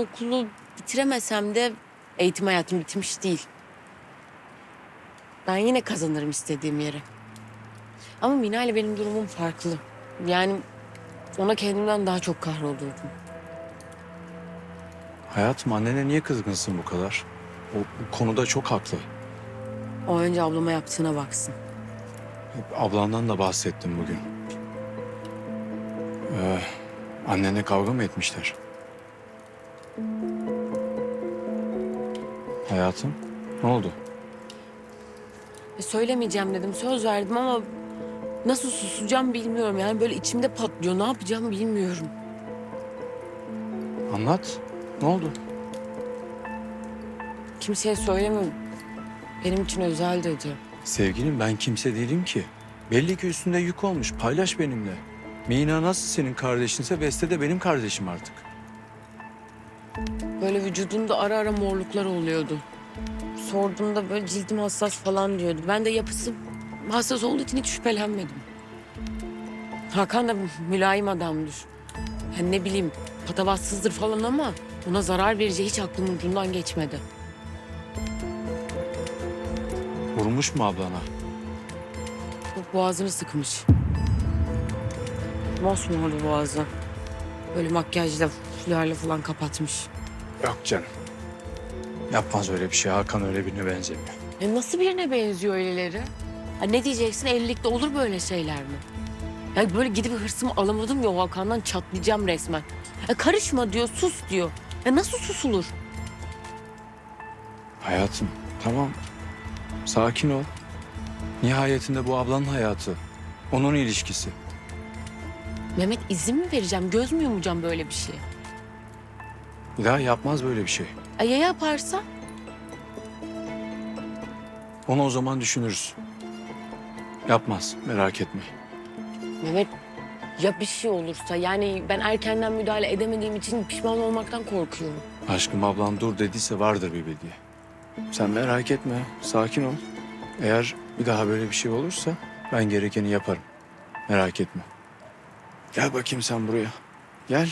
Okulu bitiremesem de eğitim hayatım bitmiş değil. Ben yine kazanırım istediğim yeri. Ama Mina ile benim durumum farklı. Yani ona kendimden daha çok kahrolurdum. Hayatım annene niye kızgınsın bu kadar? O bu konuda çok haklı. O önce ablama yaptığına baksın. Ablandan da bahsettim bugün. Ee, annene kavga mı etmişler? Hayatım, ne oldu? E, söylemeyeceğim dedim, söz verdim ama nasıl susacağım bilmiyorum. Yani böyle içimde patlıyor. Ne yapacağımı bilmiyorum. Anlat. Ne oldu? Kimseye söylemiyorum. Benim için özel dedi. Sevgilim ben kimse değilim ki. Belli ki üstünde yük olmuş. Paylaş benimle. Mina nasıl senin kardeşinse Beste de benim kardeşim artık. Böyle vücudunda ara ara morluklar oluyordu. Sorduğumda böyle cildim hassas falan diyordu. Ben de yapısı hassas olduğu için hiç şüphelenmedim. Hakan da mülayim adamdır. Yani ne bileyim patavatsızdır falan ama ona zarar vereceği hiç aklımın ucundan geçmedi. Vurmuş mu ablana? Boğazını sıkmış. Mosmordu boğazı. Böyle makyajla, fularla falan kapatmış. Yok canım. Yapmaz öyle bir şey. Hakan öyle birine benzemiyor. E nasıl birine benziyor öyleleri? Ha ne diyeceksin evlilikte olur böyle şeyler mi? Ya böyle gidip hırsımı alamadım ya o Hakan'dan çatlayacağım resmen. Ya karışma diyor, sus diyor. Ya nasıl susulur? Hayatım tamam. Sakin ol. Nihayetinde bu ablanın hayatı. Onun ilişkisi. Mehmet izin mi vereceğim, göz mü yumacağım böyle bir şeye? Bir daha yapmaz böyle bir şey. E ya yaparsa? Onu o zaman düşünürüz. Yapmaz merak etme. Mehmet ya bir şey olursa yani ben erkenden müdahale edemediğim için pişman olmaktan korkuyorum. Aşkım ablan dur dediyse vardır bir bildiği. Sen merak etme sakin ol. Eğer bir daha böyle bir şey olursa ben gerekeni yaparım. Merak etme. Gel bakayım sen buraya. Gel.